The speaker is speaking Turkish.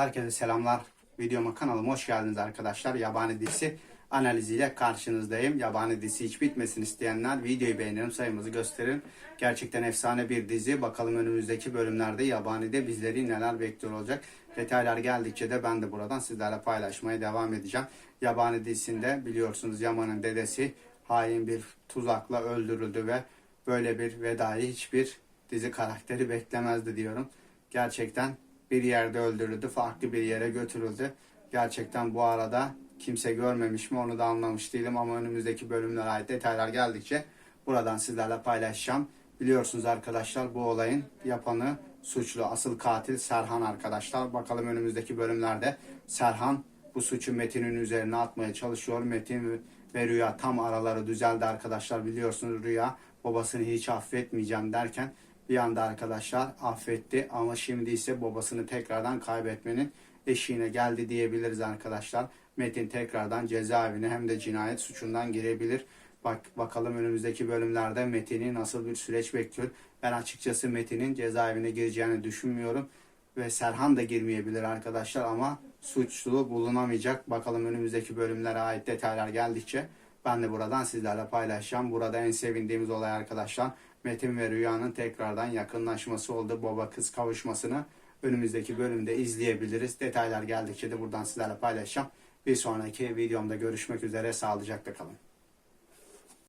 Herkese selamlar. Videoma kanalıma hoş geldiniz arkadaşlar. Yabani dizisi analiziyle karşınızdayım. Yabani dizisi hiç bitmesin isteyenler videoyu beğenelim, sayımızı gösterin. Gerçekten efsane bir dizi. Bakalım önümüzdeki bölümlerde Yabani'de bizleri neler bekliyor olacak. Detaylar geldikçe de ben de buradan sizlerle paylaşmaya devam edeceğim. Yabani dizisinde biliyorsunuz Yaman'ın dedesi hain bir tuzakla öldürüldü ve böyle bir vedayı hiçbir dizi karakteri beklemezdi diyorum. Gerçekten bir yerde öldürüldü, farklı bir yere götürüldü. Gerçekten bu arada kimse görmemiş mi onu da anlamış değilim ama önümüzdeki bölümlere ait detaylar geldikçe buradan sizlerle paylaşacağım. Biliyorsunuz arkadaşlar bu olayın yapanı suçlu, asıl katil Serhan arkadaşlar. Bakalım önümüzdeki bölümlerde Serhan bu suçu Metin'in üzerine atmaya çalışıyor. Metin ve Rüya tam araları düzeldi arkadaşlar. Biliyorsunuz Rüya babasını hiç affetmeyeceğim derken bir anda arkadaşlar affetti ama şimdi ise babasını tekrardan kaybetmenin eşiğine geldi diyebiliriz arkadaşlar. Metin tekrardan cezaevine hem de cinayet suçundan girebilir. Bak bakalım önümüzdeki bölümlerde Metin'i nasıl bir süreç bekliyor. Ben açıkçası Metin'in cezaevine gireceğini düşünmüyorum ve Serhan da girmeyebilir arkadaşlar ama suçlu bulunamayacak. Bakalım önümüzdeki bölümlere ait detaylar geldikçe ben de buradan sizlerle paylaşacağım. Burada en sevindiğimiz olay arkadaşlar Metin ve Rüya'nın tekrardan yakınlaşması oldu. Baba kız kavuşmasını önümüzdeki bölümde izleyebiliriz. Detaylar geldikçe de buradan sizlerle paylaşacağım. Bir sonraki videomda görüşmek üzere. Sağlıcakla kalın.